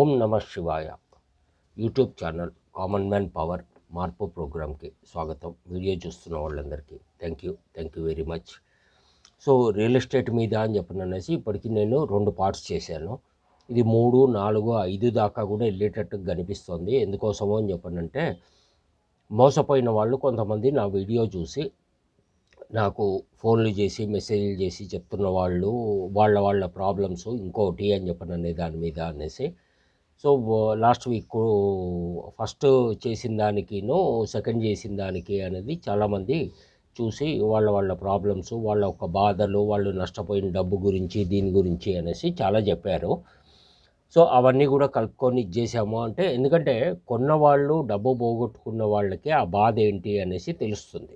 Om Namah Shivaya. YouTube channel common man power మార్పు ప్రోగ్రామ్కి స్వాగతం. వీడియో చూస్తున్న వాళ్ళందరికీ thank you thank you very much. So real estate మీద అని చెప్పిన అనేసి ఇప్పటికి నేను రెండు పార్ట్స్ చేశాను. ఇది మూడు నాలుగు ఐదు దాకా కూడా వెళ్ళేటట్టు కనిపిస్తుంది. ఎందుకోసమో అని చెప్పనంటే మోసపోయిన వాళ్ళు కొంతమంది నా వీడియో చూసి నాకు ఫోన్లు చేసి మెసేజ్లు చేసి చెప్తున్న వాళ్ళు వాళ్ళ వాళ్ళ ప్రాబ్లమ్స్ ఇంకోటి అని చెప్పను అనే దాని మీద అనేసి సో లాస్ట్ వీక్ ఫస్ట్ చేసిన దానికిను సెకండ్ చేసిన దానికి అనేది చాలామంది చూసి వాళ్ళ వాళ్ళ ప్రాబ్లమ్స్ వాళ్ళ ఒక బాధలు వాళ్ళు నష్టపోయిన డబ్బు గురించి దీని గురించి అనేసి చాలా చెప్పారు. సో అవన్నీ కూడా కలుపుకొని ఇచ్చేసాము అంటే ఎందుకంటే కొన్న వాళ్ళు డబ్బు పోగొట్టుకున్న వాళ్ళకి ఆ బాధ ఏంటి అనేసి తెలుస్తుంది.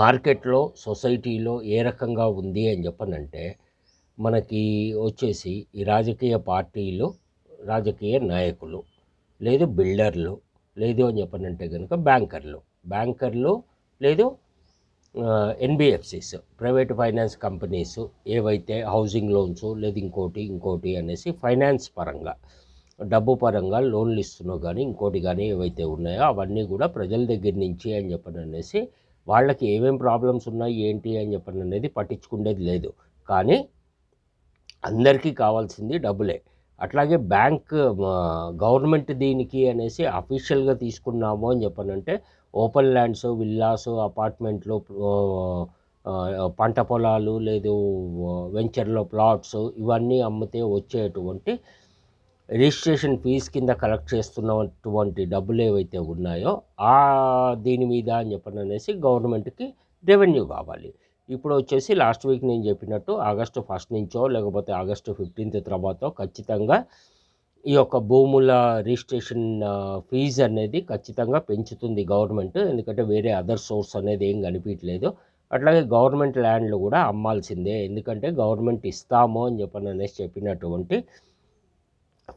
మార్కెట్లో సొసైటీలో ఏ రకంగా ఉంది అని చెప్పనంటే మనకి వచ్చేసి ఈ రాజకీయ పార్టీలు రాజకీయ నాయకులు లేదు బిల్డర్లు లేదు అని చెప్పనంటే కనుక బ్యాంకర్లు. బ్యాంకర్లు లేదు ఎన్బిఎఫ్సిస్ ప్రైవేట్ ఫైనాన్స్ కంపెనీస్ ఏవైతే హౌసింగ్ లోన్స్ లేదు ఇంకోటి ఇంకోటి అనేసి ఫైనాన్స్ పరంగా డబ్బు పరంగా లోన్లు ఇస్తున్నా కానీ ఇంకోటి కానీ ఏవైతే ఉన్నాయో అవన్నీ కూడా ప్రజల దగ్గర నుంచి అని చెప్పని అనేసి వాళ్ళకి ఏమేం ప్రాబ్లమ్స్ ఉన్నాయి ఏంటి అని చెప్పని అనేది పట్టించుకునేది లేదు. కానీ అందరికీ కావాల్సింది డబ్బులే. అట్లాగే బ్యాంక్ గవర్నమెంట్ దీనికి అనేసి అఫీషియల్గా తీసుకున్నాము అని చెప్పనంటే ఓపెన్ ల్యాండ్స్ విల్లాస్ అపార్ట్మెంట్లు పంట పొలాలు లేదు వెంచర్లో ప్లాట్స్ ఇవన్నీ అమ్మితే వచ్చేటువంటి రిజిస్ట్రేషన్ ఫీజు కింద కలెక్ట్ చేస్తున్నటువంటి డబ్బులు ఏవైతే ఉన్నాయో ఆ దీని మీద అని చెప్పని అనేసి గవర్నమెంట్కి రెవెన్యూ కావాలి. ఇప్పుడు వచ్చేసి లాస్ట్ వీక్ నేను చెప్పినట్టు ఆగస్టు ఫస్ట్ నుంచో లేకపోతే ఆగస్టు ఫిఫ్టీన్త్ తర్వాత ఖచ్చితంగా ఈ యొక్క భూముల రిజిస్ట్రేషన్ ఫీజు అనేది ఖచ్చితంగా పెంచుతుంది గవర్నమెంట్. ఎందుకంటే వేరే అదర్ సోర్స్ అనేది ఏం కనిపించలేదు. అట్లాగే గవర్నమెంట్ ల్యాండ్లు కూడా అమ్మాల్సిందే. ఎందుకంటే గవర్నమెంట్ ఇస్తాము అని చెప్పని అనేసి చెప్పినటువంటి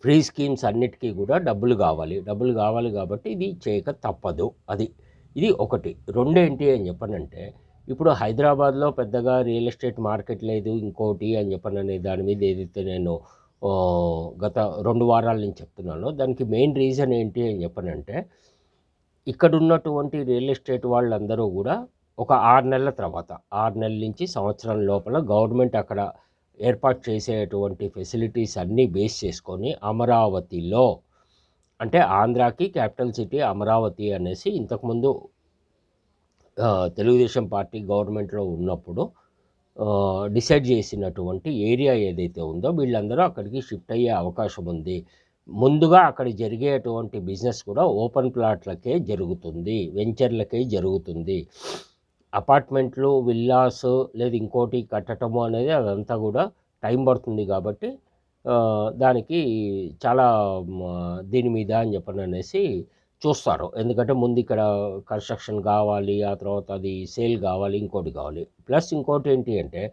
ఫ్రీ స్కీమ్స్ అన్నిటికీ కూడా డబ్బులు కావాలి. డబ్బులు కావాలి కాబట్టి ఇది చేయక తప్పదు. అది ఇది ఒకటి. రెండేంటి అని చెప్పనంటే ఇప్పుడు హైదరాబాద్లో పెద్దగా రియల్ ఎస్టేట్ మార్కెట్ లేదు ఇంకోటి అని చెప్పననే దాని మీద ఏదైతే నేను గత రెండు వారాల నుంచి చెప్తున్నానో దానికి మెయిన్ రీజన్ ఏంటి అని చెప్పనంటే ఇక్కడ ఉన్నటువంటి రియల్ ఎస్టేట్ వాళ్ళందరూ కూడా ఒక ఆరు నెలల తర్వాత ఆరు నెలల నుంచి సంవత్సరం లోపల గవర్నమెంట్ అక్కడ ఏర్పాటు చేసేటువంటి ఫెసిలిటీస్ అన్నీ బేస్ చేసుకొని అమరావతిలో అంటే ఆంధ్రాకి క్యాపిటల్ సిటీ అమరావతి అనేసి ఇంతకుముందు తెలుగుదేశం పార్టీ గవర్నమెంట్లో ఉన్నప్పుడు డిసైడ్ చేసినటువంటి ఏరియా ఏదైతే ఉందో వీళ్ళందరూ అక్కడికి షిఫ్ట్ అయ్యే అవకాశం ఉంది. ముందుగా అక్కడ జరిగేటువంటి బిజినెస్ కూడా ఓపెన్ ప్లాట్లకే జరుగుతుంది వెంచర్లకే జరుగుతుంది. అపార్ట్మెంట్లు విల్లాస్ లేదు ఇంకోటి కట్టడము అనేది అదంతా కూడా టైం పడుతుంది కాబట్టి దానికి చాలా దీని మీద అని చెప్పని అనేసి చూస్తారు. ఎందుకంటే ముందు ఇక్కడ కన్స్ట్రక్షన్ కావాలి ఆ తర్వాత అది సేల్ కావాలి ఇంకోటి కావాలి. ప్లస్ ఇంకోటి ఏంటి అంటే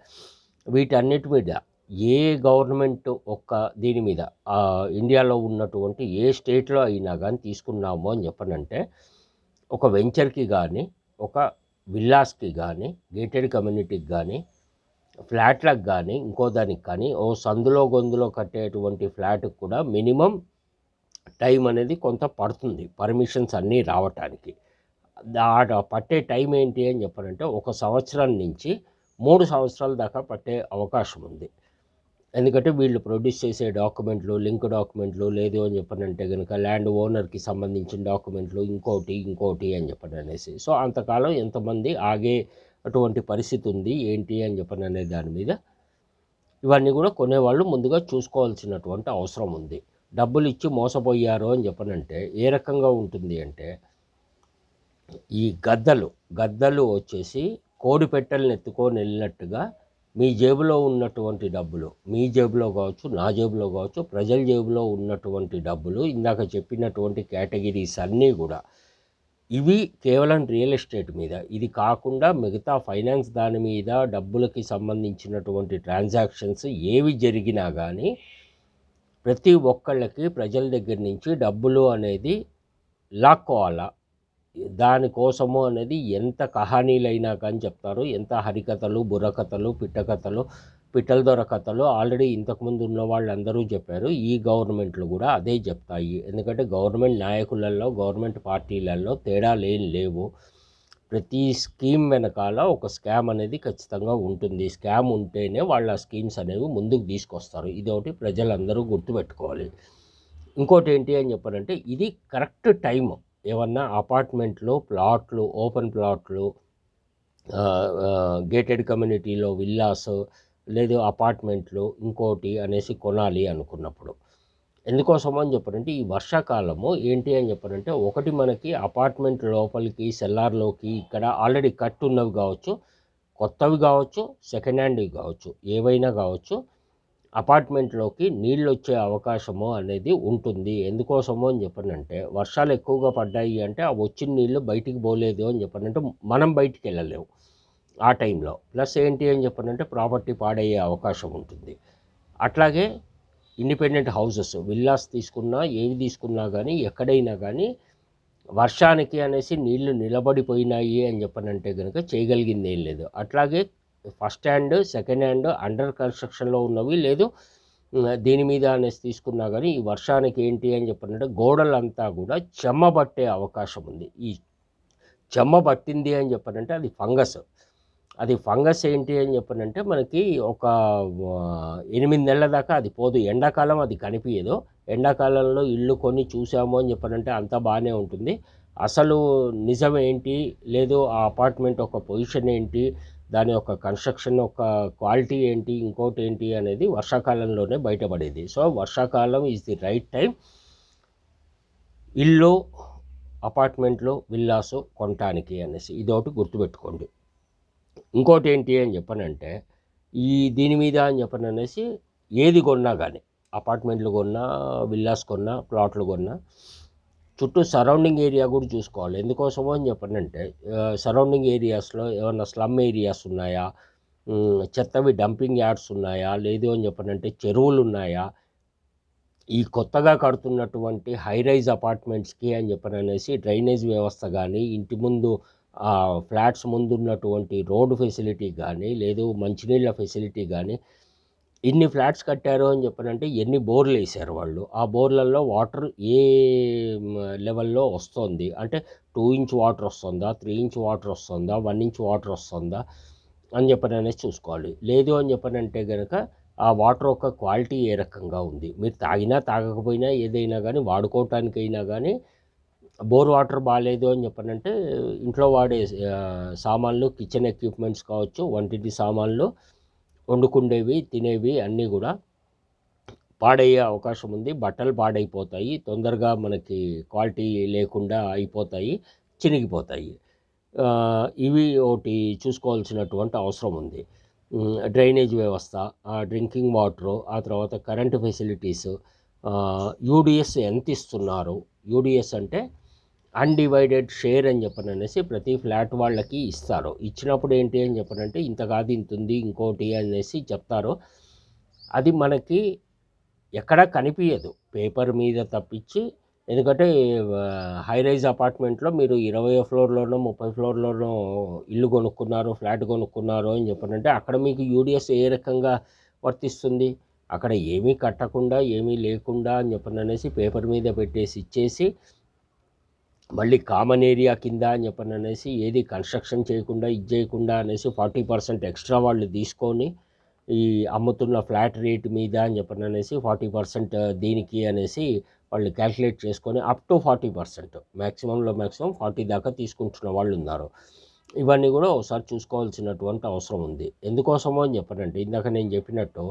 వీటన్నిటి మీద ఏ గవర్నమెంట్ ఒక్క దీని మీద ఇండియాలో ఉన్నటువంటి ఏ స్టేట్లో అయినా కానీ తీసుకున్నాము అని చెప్పనంటే ఒక వెంచర్కి కానీ ఒక విల్లాస్కి కానీ గేటెడ్ కమ్యూనిటీకి కానీ ఫ్లాట్లకు కానీ ఇంకో దానికి కానీ ఓ సందులో గొంతులో కట్టేటువంటి ఫ్లాట్కి కూడా మినిమం టైం అనేది కొంత పడుతుంది. పర్మిషన్స్ అన్నీ రావటానికి. పట్టే టైం ఏంటి అని చెప్పారంటే ఒక సంవత్సరం నుంచి మూడు సంవత్సరాల దాకా పట్టే అవకాశం ఉంది. ఎందుకంటే వీళ్ళు ప్రొడ్యూస్ చేసే డాక్యుమెంట్లు లింక్ డాక్యుమెంట్లు లేదు అని చెప్పనంటే కనుక ల్యాండ్ ఓనర్కి సంబంధించిన డాక్యుమెంట్లు ఇంకోటి ఇంకోటి అని చెప్పని అనేసి సో అంతకాలం ఎంతమంది ఆగే అటువంటి పరిస్థితి ఉంది ఏంటి అని చెప్పని అనే దాని మీద ఇవన్నీ కూడా కొనేవాళ్ళు ముందుగా చూసుకోవాల్సినటువంటి అవసరం ఉంది. డబ్బులు ఇచ్చి మోసపోయారు అని చెప్పనంటే ఏ రకంగా ఉంటుంది అంటే ఈ గద్దలు గద్దలు వచ్చేసి కోడి పెట్టెలను ఎత్తుకొని వెళ్ళినట్టుగా మీ జేబులో ఉన్నటువంటి డబ్బులు మీ జేబులో కావచ్చు నా జేబులో కావచ్చు ప్రజల జేబులో ఉన్నటువంటి డబ్బులు ఇందాక చెప్పినటువంటి కేటగిరీస్ అన్నీ కూడా ఇవి కేవలం రియల్ ఎస్టేట్ మీద. ఇది కాకుండా మిగతా ఫైనాన్స్ దాని మీద డబ్బులకి సంబంధించినటువంటి ట్రాన్సాక్షన్స్ ఏవి జరిగినా కానీ ప్రతి ఒక్కళ్ళకి ప్రజల దగ్గర నుంచి డబ్బులు అనేది లాక్కోవాలా దానికోసము అనేది ఎంత కహానీలైనా కానీ చెప్తారు. ఎంత హరికథలు బుర్రకథలు పిట్టకథలు పిట్టల దొర కథలు ఆల్రెడీ ఇంతకుముందు ఉన్న వాళ్ళందరూ చెప్పారు. ఈ గవర్నమెంట్లు కూడా అదే చెప్తాయి. ఎందుకంటే గవర్నమెంట్ నాయకులలో గవర్నమెంట్ పార్టీలలో తేడా లేని లేవు. ప్రతి స్కీమ్ వెనకాల ఒక స్కామ్ అనేది ఖచ్చితంగా ఉంటుంది. స్కామ్ ఉంటేనే వాళ్ళ స్కీమ్స్ అనేవి ముందుకు తీసుకొస్తారు. ఇది ఒకటి ప్రజలందరూ గుర్తుపెట్టుకోవాలి. ఇంకోటి ఏంటి అని చెప్పారంటే ఇది కరెక్ట్ టైం ఏమన్నా అపార్ట్మెంట్లు ప్లాట్లు ఓపెన్ ప్లాట్లు గేటెడ్ కమ్యూనిటీలో విల్లాస్ లేదు అపార్ట్మెంట్లు ఇంకోటి అనేసి కొనాలి అనుకున్నప్పుడు. ఎందుకోసం అని చెప్పారంటే ఈ వర్షాకాలము ఏంటి అని చెప్పారంటే ఒకటి మనకి అపార్ట్మెంట్ లోపలికి సెల్లార్లోకి ఇక్కడ ఆల్రెడీ కట్ ఉన్నవి కావచ్చు కొత్తవి కావచ్చు సెకండ్ హ్యాండ్వి కావచ్చు ఏవైనా కావచ్చు అపార్ట్మెంట్లోకి నీళ్ళు వచ్చే అవకాశము అనేది ఉంటుంది. ఎందుకోసము అని చెప్పనంటే వర్షాలు ఎక్కువగా పడ్డాయి అంటే ఆ వచ్చిన నీళ్ళు బయటికి పోలేదు అని చెప్పనంటే మనం బయటికి వెళ్ళలేము ఆ టైంలో. ప్లస్ ఏంటి అని చెప్పనంటే ప్రాపర్టీ పాడయ్యే అవకాశం ఉంటుంది. అట్లాగే ఇండిపెండెంట్ హౌసెస్ విల్లాస్ తీసుకున్నా ఏవి తీసుకున్నా కానీ ఎక్కడైనా కానీ వర్షానికి అనేసి నీళ్ళు నిలబడిపోయినాయి అని చెప్పనంటే కనుక చేయగలిగింది ఏం లేదు. అట్లాగే first hand second hand under కన్స్ట్రక్షన్లో ఉన్నవి లేదు. దీని మీద అనేసి తీసుకున్నా కానీ ఈ వర్షానికి ఏంటి అని చెప్పనంటే గోడలంతా కూడా చెమ్మ పట్టే అవకాశం ఉంది. ఈ చెమ్మ పట్టింది అని చెప్పనంటే అది ఫంగస్. అది ఫంగస్ ఏంటి అని చెప్పనంటే మనకి ఒక ఎనిమిది నెలల దాకా అది పోదు. ఎండాకాలం అది కనిపించదు ఎండాకాలంలో ఇల్లు కొని చూసాము అని చెప్పనంటే అంతా బాగానే ఉంటుంది. అసలు నిజం ఏంటి? లేదు ఆ అపార్ట్మెంట్ ఒక పొజిషన్ ఏంటి? దాని యొక్క కన్స్ట్రక్షన్ యొక్క క్వాలిటీ ఏంటి? ఇంకోటి ఏంటి అనేది వర్షాకాలంలోనే బయటపడేది. సో వర్షాకాలం ఈజ్ ది రైట్ టైం ఇల్లు అపార్ట్మెంట్లు విల్లాసు కొనటానికి అనేసి. ఇదొకటి గుర్తుపెట్టుకోండి. ఇంకోటి ఏంటి అని చెప్పనంటే ఈ దీని మీద అని చెప్పను అనేసి ఏది కొన్నా కానీ అపార్ట్మెంట్లు కొన్నా విల్లాస్ కొన్నా ప్లాట్లు కొన్నా చుట్టూ సరౌండింగ్ ఏరియా కూడా చూసుకోవాలి. ఎందుకోసమో అని చెప్పనంటే సరౌండింగ్ ఏరియాస్లో ఏమన్నా స్లమ్ ఏరియాస్ ఉన్నాయా? చెత్తవి డంపింగ్ యార్డ్స్ ఉన్నాయా? లేదు అని చెప్పనంటే చెరువులు ఉన్నాయా? ఈ కొత్తగా కడుతున్నటువంటి హైరైజ్ అపార్ట్మెంట్స్కి అని చెప్పననేసి డ్రైనేజ్ వ్యవస్థ కానీ ఇంటి ముందు ఫ్లాట్స్ ముందున్నటువంటి రోడ్డు ఫెసిలిటీ కానీ లేదు మంచినీళ్ళ ఫెసిలిటీ కానీ ఇన్ని ఫ్లాట్స్ కట్టారు అని చెప్పనంటే ఎన్ని బోర్లు వేసారు వాళ్ళు? ఆ బోర్లలో వాటర్ ఏ లెవెల్లో వస్తుంది? అంటే టూ ఇంచ్ వాటర్ వస్తుందా? త్రీ ఇంచ్ వాటర్ వస్తుందా? వన్ ఇంచ్ వాటర్ వస్తుందా? అని చెప్పని అనేసి చూసుకోవాలి. లేదు అని చెప్పనంటే కనుక ఆ వాటర్ యొక్క క్వాలిటీ ఏ రకంగా ఉంది? మీరు తాగినా తాగకపోయినా ఏదైనా కానీ వాడుకోవటానికైనా కానీ బోర్ వాటర్ బాగాలేదు అని చెప్పనంటే ఇంట్లో వాడే సామాన్లు కిచెన్ ఎక్విప్మెంట్స్ కావచ్చు వంటింటి సామాన్లు వండుకుండేవి తినేవి అన్నీ కూడా పాడయ్యే అవకాశం ఉంది. బట్టలు పాడైపోతాయి. తొందరగా మనకి క్వాలిటీ లేకుండా అయిపోతాయి చినిగిపోతాయి. ఇవి ఒకటి చూసుకోవాల్సినటువంటి అవసరం ఉంది. డ్రైనేజ్ వ్యవస్థ డ్రింకింగ్ వాటరు ఆ తర్వాత కరెంటు ఫెసిలిటీస్ యూడిఎస్ ఎంత ఇస్తున్నారు? యూడిఎస్ అంటే అన్డివైడెడ్ షేర్ అని చెప్పననేసి ప్రతి ఫ్లాట్ వాళ్ళకి ఇస్తారు. ఇచ్చినప్పుడు ఏంటి అని చెప్పనంటే ఇంత కాదు ఇంత ఉంది ఇంకోటి అనేసి చెప్తారు. అది మనకి ఎక్కడ కనిపించదు పేపర్ మీద తప్పించి ఎందుకంటే హై రైజ్ అపార్ట్మెంట్లో మీరు ఇరవై ఫ్లోర్లోనో ముప్పై ఫ్లోర్లోనో ఇల్లు కొనుక్కున్నారు ఫ్లాట్ కొనుక్కున్నారు అని చెప్పనంటే అక్కడ మీకు యూడిఎస్ ఏ రకంగా వర్తిస్తుంది? అక్కడ ఏమీ కట్టకుండా ఏమీ లేకుండా అని చెప్పననేసి పేపర్ మీద పెట్టేసి ఇచ్చేసి మళ్ళీ కామన్ ఏరియా కింద అని చెప్పని అనేసి ఏది కన్స్ట్రక్షన్ చేయకుండా ఇది చేయకుండా అనేసి ఫార్టీ పర్సెంట్ ఎక్స్ట్రా వాళ్ళు తీసుకొని ఈ అమ్ముతున్న ఫ్లాట్ రేట్ మీద అని చెప్పని అనేసి ఫార్టీ పర్సెంట్ దీనికి అనేసి వాళ్ళు క్యాల్కులేట్ చేసుకొని అప్ టు ఫార్టీ పర్సెంట్. మ్యాక్సిమంలో మ్యాక్సిమం ఫార్టీ దాకా తీసుకుంటున్న వాళ్ళు ఉన్నారు. ఇవన్నీ కూడా ఒకసారి చూసుకోవాల్సినటువంటి అవసరం ఉంది. ఎందుకోసమో అని చెప్పనంటే ఇందాక నేను చెప్పినట్టు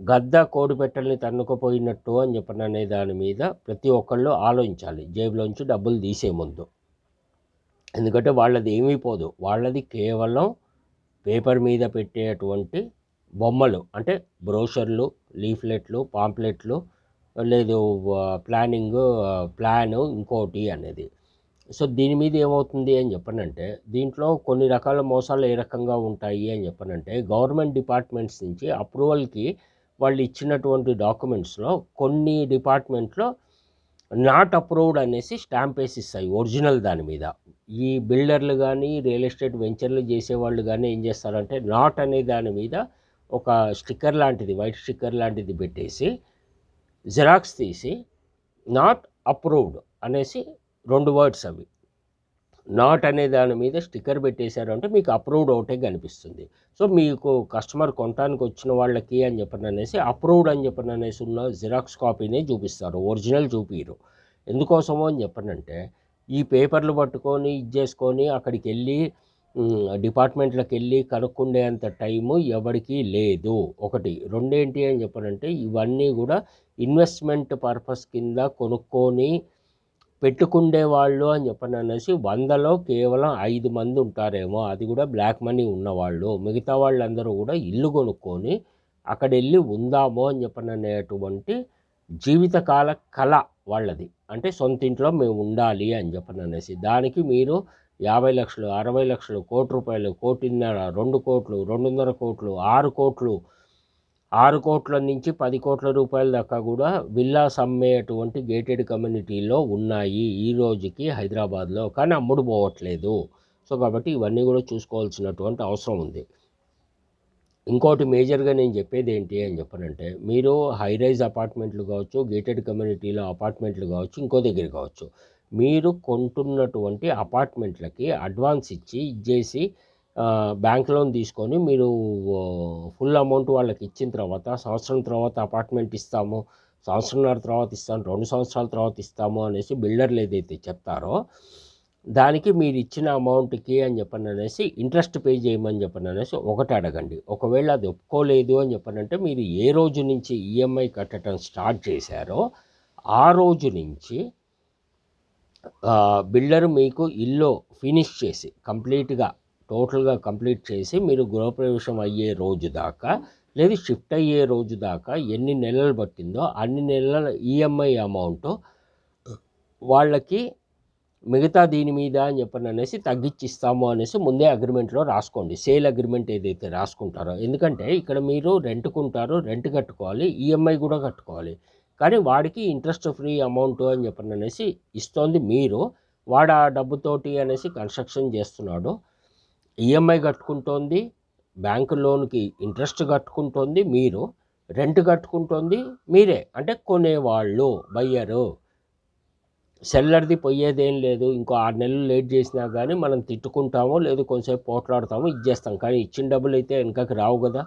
గద్ద కోడిపెట్టల్ని తన్నుకుపోయినట్టు అని చెప్పిన అనే దాని మీద ప్రతి ఒక్కళ్ళు ఆలోచించాలి. జేబులోంచి డబ్బులు తీసే ముందు. ఎందుకంటే వాళ్ళది ఏమీ పోదు. వాళ్ళది కేవలం పేపర్ మీద పెట్టేటువంటి బొమ్మలు. అంటే బ్రోషర్లు లీఫ్లెట్లు పాంప్లెట్లు లేదు ప్లానింగ్ ప్లాను ఇంకోటి అనేది. సో దీని మీద ఏమవుతుంది అని చెప్పనంటే దీంట్లో కొన్ని రకాల మోసాలు ఏ రకంగా ఉంటాయి అని చెప్పనంటే గవర్నమెంట్ డిపార్ట్మెంట్స్ నుంచి అప్రూవల్కి వాళ్ళు ఇచ్చినటువంటి డాక్యుమెంట్స్లో కొన్ని డిపార్ట్మెంట్లో నాట్ అప్రూవ్డ్ అనేసి స్టాంప్ వేసి ఇస్తాయి ఒరిజినల్ దాని మీద. ఈ బిల్డర్లు కానీ రియల్ ఎస్టేట్ వెంచర్లు చేసేవాళ్ళు కానీ ఏం చేస్తారంటే నాట్ అనే దాని మీద ఒక స్టిక్కర్ లాంటిది వైట్ స్టిక్కర్ లాంటిది పెట్టేసి జిరాక్స్ తీసి నాట్ అప్రూవ్డ్ అనేసి రెండు వర్డ్స్ అవి. నాట్ అనే దాని మీద స్టిక్కర్ పెట్టేశారు అంటే మీకు అప్రూవ్డ్ ఒకటే కనిపిస్తుంది. సో మీకు కస్టమర్ కొనటానికి వచ్చిన వాళ్ళకి అని చెప్పని అనేసి అప్రూవ్డ్ అని చెప్పని అనేసి ఉన్న జిరాక్స్ కాపీనే చూపిస్తారు. ఒరిజినల్ చూపిరు ఎందుకోసమో అని చెప్పనంటే ఈ పేపర్లు పట్టుకొని ఇది చేసుకొని అక్కడికి వెళ్ళి డిపార్ట్మెంట్లకు వెళ్ళి కనుక్కుండే అంత టైము ఎవరికి లేదు. ఒకటి. రెండేంటి అని చెప్పనంటే ఇవన్నీ కూడా ఇన్వెస్ట్మెంట్ పర్పస్ కింద కొనుక్కొని పెట్టుకుండే వాళ్ళు అని చెప్పని అనేసి వందలో కేవలం ఐదు మంది ఉంటారేమో. అది కూడా బ్లాక్ మనీ ఉన్నవాళ్ళు. మిగతా వాళ్ళందరూ కూడా ఇల్లు కొనుక్కొని అక్కడ వెళ్ళి ఉందామో అని చెప్పని అనేటువంటి జీవితకాల కళ వాళ్ళది. అంటే సొంత ఇంట్లో మేము ఉండాలి అని చెప్పని అనేసి దానికి మీరు యాభై లక్షలు అరవై లక్షలు కోటి రూపాయలు కోటిన్నర రెండు కోట్లు రెండున్నర కోట్లు ఆరు కోట్లు ఆరు కోట్ల నుంచి పది కోట్ల రూపాయల దాకా కూడా విల్లాస్ అమ్మేటువంటి గేటెడ్ కమ్యూనిటీలో ఉన్నాయి ఈ రోజుకి హైదరాబాద్లో. కానీ అమ్ముడు పోవట్లేదు. సో కాబట్టి ఇవన్నీ కూడా చూసుకోవాల్సినటువంటి అవసరం ఉంది. ఇంకోటి మేజర్గా నేను చెప్పేది ఏంటి అని చెప్పనంటే మీరు హై రైజ్ అపార్ట్మెంట్లు కావచ్చు గేటెడ్ కమ్యూనిటీలో అపార్ట్మెంట్లు కావచ్చు ఇంకో దగ్గర కావచ్చు మీరు కొంటున్నటువంటి అపార్ట్మెంట్లకి అడ్వాన్స్ ఇచ్చి ఇచ్చేసి బ్యాంక్ లోన్ తీసుకొని మీరు ఫుల్ అమౌంట్ వాళ్ళకి ఇచ్చిన తర్వాత సంవత్సరం తర్వాత అపార్ట్మెంట్ ఇస్తాము సంవత్సరంన్నర తర్వాత ఇస్తాము రెండు సంవత్సరాల తర్వాత ఇస్తాము అనేసి బిల్డర్లు ఏదైతే చెప్తారో దానికి మీరు ఇచ్చిన అమౌంట్కి అని చెప్పని అనేసి ఇంట్రెస్ట్ పే చేయమని చెప్పని అనేసి ఒకటి అడగండి. ఒకవేళ అది ఒప్పుకోలేదు అని చెప్పనంటే మీరు ఏ రోజు నుంచి ఈఎంఐ కట్టడం స్టార్ట్ చేశారో ఆ రోజు నుంచి బిల్డర్ మీకు ఇల్లు ఫినిష్ చేసి కంప్లీట్గా టోటల్గా కంప్లీట్ చేసి మీరు గృహప్రవేశం అయ్యే రోజు దాకా లేదు షిఫ్ట్ అయ్యే రోజు దాకా ఎన్ని నెలలు పట్టిందో అన్ని నెలల ఈఎంఐ అమౌంట్ వాళ్ళకి మిగతా దీని మీద అని చెప్పని అనేసి తగ్గించిస్తాము అనేసి ముందే అగ్రిమెంట్లో రాసుకోండి. సేల్ అగ్రిమెంట్ ఏదైతే రాసుకుంటారో. ఎందుకంటే ఇక్కడ మీరు రెంట్కుంటారు రెంట్ కట్టుకోవాలి ఈఎంఐ కూడా కట్టుకోవాలి. కానీ వాడికి ఇంట్రెస్ట్ ఫ్రీ అమౌంట్ అని చెప్పని అనేసి ఇస్తోంది మీరు. వాడు ఆ డబ్బుతోటి అనేసి కన్స్ట్రక్షన్ చేస్తున్నాడు. ఈఎంఐ కట్టుకుంటోంది బ్యాంకు లోన్కి ఇంట్రెస్ట్ కట్టుకుంటోంది మీరు రెంట్ కట్టుకుంటోంది మీరే అంటే కొనేవాళ్ళు బయ్యరు. సెల్లర్ది పోయేదేం లేదు ఇంకో ఆరు నెలలు లేట్ చేసినా కానీ మనం తిట్టుకుంటామో లేదు కొంచెంసేపు పోట్లాడతాము ఇచ్చేస్తాం. కానీ ఇచ్చిన డబ్బులు అయితే వెనకకి రావు కదా.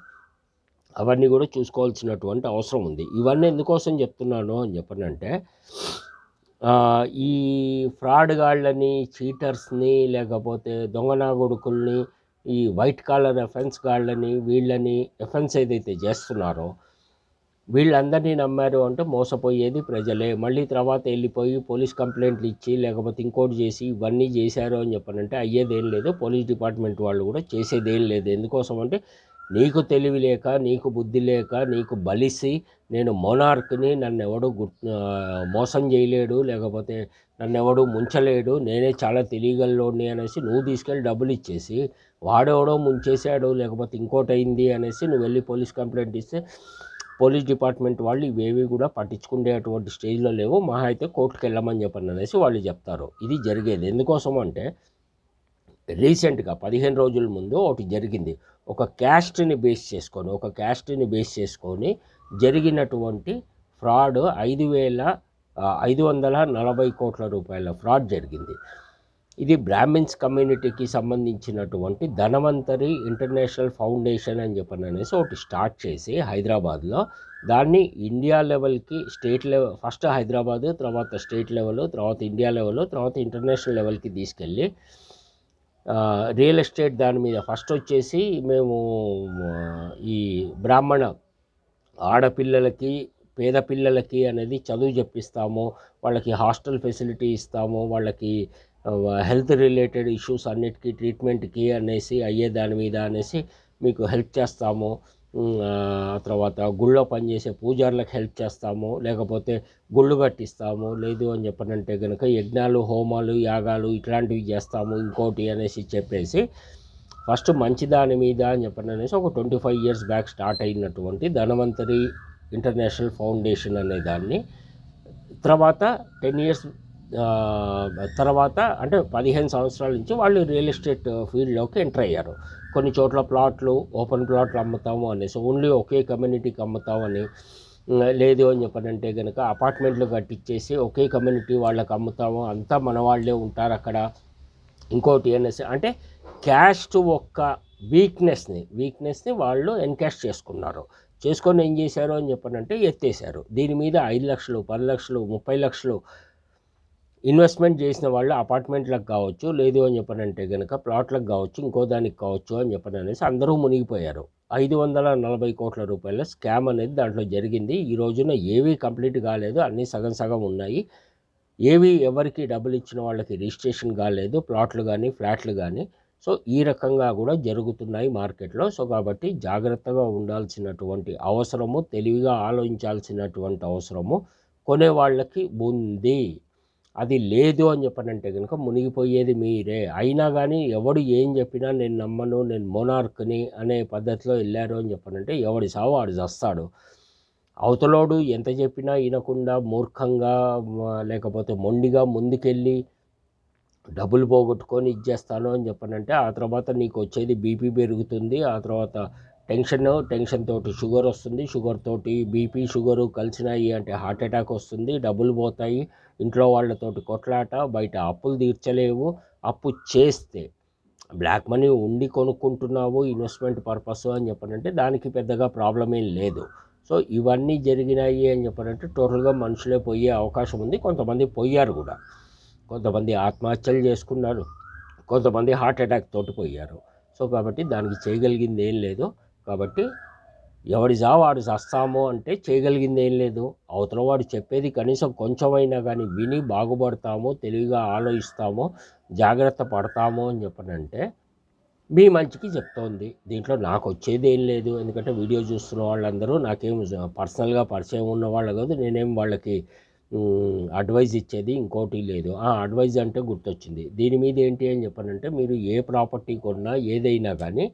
అవన్నీ కూడా చూసుకోవాల్సినటువంటి అవసరం ఉంది. ఇవన్నీ ఎందుకోసం చెప్తున్నాను అని చెప్పనంటే ఈ ఫ్రాడ్ గాళ్ళని చీటర్స్ని లేకపోతే దొంగనాగొడుకుల్ని ఈ వైట్ కాలర్ ఎఫెన్స్ గాళ్ళని వీళ్ళని ఎఫెన్స్ ఏదైతే చేస్తున్నారో వీళ్ళందరినీ నమ్మారు అంటే మోసపోయేది ప్రజలే. మళ్ళీ తర్వాత వెళ్ళిపోయి పోలీస్ కంప్లైంట్లు ఇచ్చి లేకపోతే ఇంకోటి చేసి ఇవన్నీ చేశారు అని చెప్పనంటే అయ్యేదేం లేదు. పోలీస్ డిపార్ట్మెంట్ వాళ్ళు కూడా చేసేదేం లేదు. ఎందుకోసం అంటే నీకు తెలివి లేక నీకు బుద్ధి లేక నీకు బలిసి నేను మోనార్క్ని నన్ను ఎవడు మోసం చేయలేడు లేకపోతే నన్ను ఎవడు ముంచలేడు నేనే చాలా తెలియగలలోని అనేసి నువ్వు తీసుకెళ్ళి డబ్బులు ఇచ్చేసి వాడెవడో ముంచేశాడు లేకపోతే ఇంకోటి అయింది అనేసి నువ్వు వెళ్ళి పోలీస్ కంప్లైంట్ ఇస్తే పోలీస్ డిపార్ట్మెంట్ వాళ్ళు ఇవేవి కూడా పట్టించుకునేటువంటి స్టేజ్లో లేవు మహా అయితే కోర్టుకు వెళ్ళమని చెప్పండి అనేసి వాళ్ళు చెప్తారు. ఇది జరిగేది. ఎందుకోసం అంటే రీసెంట్గా పదిహేను రోజుల ముందు ఒకటి జరిగింది. ఒక క్యాస్ట్ని బేస్ చేసుకొని ఒక క్యాస్ట్ని బేస్ చేసుకొని జరిగినటువంటి ఫ్రాడ్ ఐదు వేల ఐదు వందల నలభై కోట్ల రూపాయల ఫ్రాడ్ జరిగింది. ఇది బ్రాహ్మిన్స్ కమ్యూనిటీకి సంబంధించినటువంటి ధనవంతరి ఇంటర్నేషనల్ ఫౌండేషన్ అని చెప్పని అనేసి ఒకటి స్టార్ట్ చేసి హైదరాబాద్లో దాన్ని ఇండియా లెవెల్కి స్టేట్ లెవెల్ ఫస్ట్ హైదరాబాద్ తర్వాత స్టేట్ లెవెల్ తర్వాత ఇండియా లెవెల్ తర్వాత ఇంటర్నేషనల్ లెవెల్కి తీసుకెళ్ళి రియల్ ఎస్టేట్ దాని మీద ఫస్ట్ వచ్చేసి మేము ఈ బ్రాహ్మణ ఆడపిల్లలకి పేద పిల్లలకి అనేది చదువు చెప్పిస్తాము. వాళ్ళకి హాస్టల్ ఫెసిలిటీ ఇస్తాము. వాళ్ళకి హెల్త్ రిలేటెడ్ ఇష్యూస్ అన్నిటికీ ట్రీట్మెంట్కి అనేసి అయ్యే దాని మీద అనేసి మీకు హెల్ప్ చేస్తాము. తర్వాత గుళ్ళో పనిచేసే పూజారులకు హెల్ప్ చేస్తాము లేకపోతే గుళ్ళు కట్టిస్తాము లేదు అని చెప్పనంటే కనుక యజ్ఞాలు హోమాలు యాగాలు ఇట్లాంటివి చేస్తాము ఇంకోటి అనేసి చెప్పేసి ఫస్ట్ మంచి దాని మీద అని చెప్పని అనేసి ఒక twenty five years back start అయినటువంటి ధనవంతరి ఇంటర్నేషనల్ ఫౌండేషన్ అనే దాన్ని తర్వాత టెన్ ఇయర్స్ తర్వాత అంటే పదిహేను సంవత్సరాల నుంచి వాళ్ళు రియల్ ఎస్టేట్ ఫీల్డ్లోకి ఎంటర్ అయ్యారు. కొన్ని చోట్ల ప్లాట్లు ఓపెన్ ప్లాట్లు అమ్ముతాము అనేసి ఓన్లీ ఒకే కమ్యూనిటీకి అమ్ముతామని లేదు అని చెప్పనంటే కనుక అపార్ట్మెంట్లు కట్టించేసి ఒకే కమ్యూనిటీ వాళ్ళకి అమ్ముతాము అంతా మన వాళ్ళే ఉంటారు అక్కడ. ఇంకోటి అనేసి అంటే క్యాస్ట్ ఒక్క వీక్నెస్ని వీక్నెస్ని వాళ్ళు ఎన్కాష్ చేసుకున్నారు. చేసుకొని ఏం చేశారు అని చెప్పనంటే ఎత్తేసారు దీని మీద ఐదు లక్షలు పది లక్షలు ముప్పై లక్షలు ఇన్వెస్ట్మెంట్ చేసిన వాళ్ళు అపార్ట్మెంట్లకు కావచ్చు లేదు అని చెప్పనంటే కనుక ప్లాట్లకు కావచ్చు ఇంకో దానికి కావచ్చు అని చెప్పని అనేసి అందరూ మునిగిపోయారు. ఐదు వందల నలభై కోట్ల రూపాయల స్కామ్ అనేది దాంట్లో జరిగింది. ఈ రోజున ఏవీ కంప్లీట్ కాలేదు. అన్నీ సగం సగం ఉన్నాయి. ఏవి ఎవరికి డబ్బులు ఇచ్చిన వాళ్ళకి రిజిస్ట్రేషన్ కాలేదు. ప్లాట్లు కానీ ఫ్లాట్లు కానీ సో ఈ రకంగా కూడా జరుగుతున్నాయి మార్కెట్లో. సో కాబట్టి జాగ్రత్తగా ఉండాల్సినటువంటి అవసరము తెలివిగా ఆలోచించాల్సినటువంటి అవసరము కొనే వాళ్ళకి ఉంది. అది లేదు అని చెప్పనంటే కనుక మునిగిపోయేది మీరే. అయినా కానీ ఎవడు ఏం చెప్పినా నేను నమ్మను నేను మోనార్క్ని అనే పద్ధతిలో వెళ్ళారు అని చెప్పనంటే ఎవడి సావు వాడు చస్తాడు. అవతలోడు ఎంత చెప్పినా వినకుండా మూర్ఖంగా లేకపోతే మొండిగా ముందుకెళ్ళి డబ్బులు పోగొట్టుకొని ఇచ్చేస్తాను అని చెప్పనంటే ఆ తర్వాత నీకు వచ్చేది బీపీ పెరుగుతుంది ఆ తర్వాత టెన్షన్ టెన్షన్ తోటి షుగర్ వస్తుంది షుగర్ తోటి బీపీ షుగరు కలిసినాయి అంటే హార్ట్ అటాక్ వస్తుంది డబ్బులు పోతాయి ఇంట్లో వాళ్ళతోటి కొట్లాట బయట అప్పులు తీర్చలేవు. అప్పు చేస్తే బ్లాక్ మనీ ఉండి కొనుక్కుంటున్నావు ఇన్వెస్ట్మెంట్ పర్పస్ అని చెప్పనంటే దానికి పెద్దగా ప్రాబ్లం ఏం లేదు. సో ఇవన్నీ జరిగినాయి అని చెప్పనంటే టోటల్గా మనుషులే పోయే అవకాశం ఉంది. కొంతమంది పోయారు కూడా. కొంతమంది ఆత్మహత్యలు చేసుకున్నారు. కొంతమంది హార్ట్ అటాక్ తోటి పోయారు. సో కాబట్టి దానికి చేయగలిగింది ఏం లేదు. కాబట్టి ఎవడి జా వాడు చస్తాము అంటే చేయగలిగింది ఏం లేదు. అవతల వాడు చెప్పేది కనీసం కొంచెమైనా కానీ విని బాగుపడతాము తెలివిగా ఆలోచిస్తాము జాగ్రత్త పడతాము అని చెప్పనంటే మీ మంచికి చెప్తోంది. దీంట్లో నాకు వచ్చేది ఏం లేదు. ఎందుకంటే వీడియో చూస్తున్న వాళ్ళందరూ నాకేం పర్సనల్గా పరిచయం ఉన్న వాళ్ళు కాదు. నేనేం వాళ్ళకి అడ్వైజ్ ఇచ్చేది ఇంకోటి లేదు. ఆ అడ్వైజ్ అంటే గుర్తొచ్చింది. దీని మీద ఏంటి అని చెప్పనంటే మీరు ఏ ప్రాపర్టీ కొన్నా ఏదైనా కానీ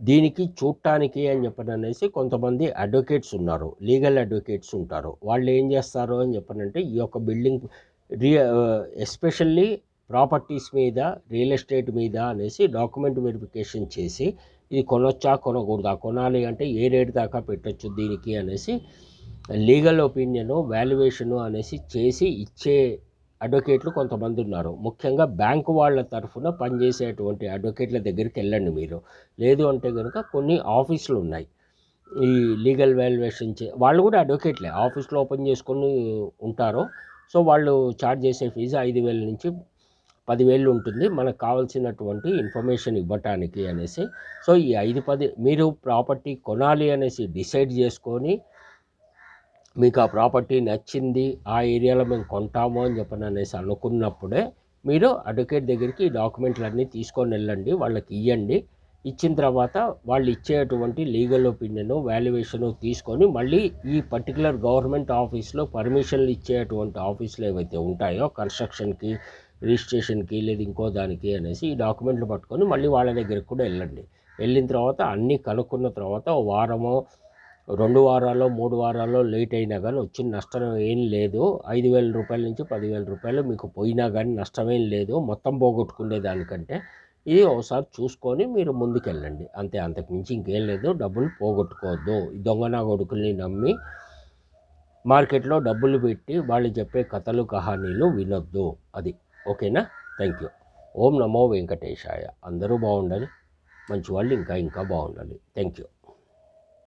దీనికి చూడటానికి అని చెప్పని అనేసి కొంతమంది అడ్వకేట్స్ ఉన్నారు లీగల్ అడ్వకేట్స్ ఉంటారు. వాళ్ళు ఏం చేస్తారు అని చెప్పనంటే ఈ యొక్క బిల్డింగ్ రి ఎస్పెషల్లీ ప్రాపర్టీస్ మీద రియల్ ఎస్టేట్ మీద అనేసి డాక్యుమెంట్ వెరిఫికేషన్ చేసి ఇది కొనొచ్చా కొనకూడదా కొనాలి అంటే ఏ రేటు దాకా పెట్టచ్చు దీనికి అనేసి లీగల్ ఒపీనియను వాల్యుయేషను అనేసి చేసి ఇచ్చే అడ్వకేట్లు కొంతమంది ఉన్నారు. ముఖ్యంగా బ్యాంకు వాళ్ళ తరఫున పనిచేసేటువంటి అడ్వకేట్ల దగ్గరికి వెళ్ళండి మీరు. లేదు అంటే కనుక కొన్ని ఆఫీసులు ఉన్నాయి. ఈ లీగల్ వాల్యుయేషన్ చే వాళ్ళు కూడా అడ్వకేట్లే. ఆఫీస్లో ఓపెన్ చేసుకొని ఉంటారు. సో వాళ్ళు ఛార్జ్ చేసే ఫీజు ఐదు వేల నుంచి పదివేలు ఉంటుంది. మనకు కావాల్సినటువంటి ఇన్ఫర్మేషన్ ఇవ్వటానికి అనేసి. సో ఈ ఐదు పది మీరు ప్రాపర్టీ కొనాలి అనేసి డిసైడ్ చేసుకొని మీకు ఆ ప్రాపర్టీ నచ్చింది ఆ ఏరియాలో మేము కొంటాము అని చెప్పని అనేసి అనుకున్నప్పుడే మీరు అడ్వకేట్ దగ్గరికి ఈ డాక్యుమెంట్లన్నీ తీసుకొని వెళ్ళండి వాళ్ళకి ఇవ్వండి ఇచ్చిన తర్వాత వాళ్ళు ఇచ్చేటువంటి లీగల్ ఒపీనియను వాల్యుయేషన్ తీసుకొని మళ్ళీ ఈ పర్టికులర్ గవర్నమెంట్ ఆఫీస్లో పర్మిషన్లు ఇచ్చేటువంటి ఆఫీసులు ఏవైతే ఉంటాయో కన్స్ట్రక్షన్కి రిజిస్ట్రేషన్కి లేదు ఇంకో దానికి అనేసి ఈ డాక్యుమెంట్లు పట్టుకొని మళ్ళీ వాళ్ళ దగ్గరికి కూడా వెళ్ళండి. వెళ్ళిన తర్వాత అన్నీ కనుక్కున్న తర్వాత వారమో రెండు వారాల్లో మూడు వారాల్లో లేట్ అయినా కానీ వచ్చిన నష్టం ఏం లేదు. ఐదు వేల రూపాయల నుంచి పదివేల రూపాయలు మీకు పోయినా కానీ నష్టమేం లేదు. మొత్తం పోగొట్టుకునే దానికంటే ఇది ఒకసారి చూసుకొని మీరు ముందుకెళ్ళండి. అంతే అంతకు మించి ఇంకేం లేదు. డబ్బులు పోగొట్టుకోవద్దు. ఈ దొంగ నా కొడుకుల్ని నమ్మి మార్కెట్లో డబ్బులు పెట్టి వాళ్ళు చెప్పే కథలు కహానీలు వినొద్దు. అది. ఓకేనా? Thank you. ఓం నమో వెంకటేశాయ. అందరూ బాగుండాలి. మంచి వాళ్ళు ఇంకా ఇంకా బాగుండాలి. Thank you.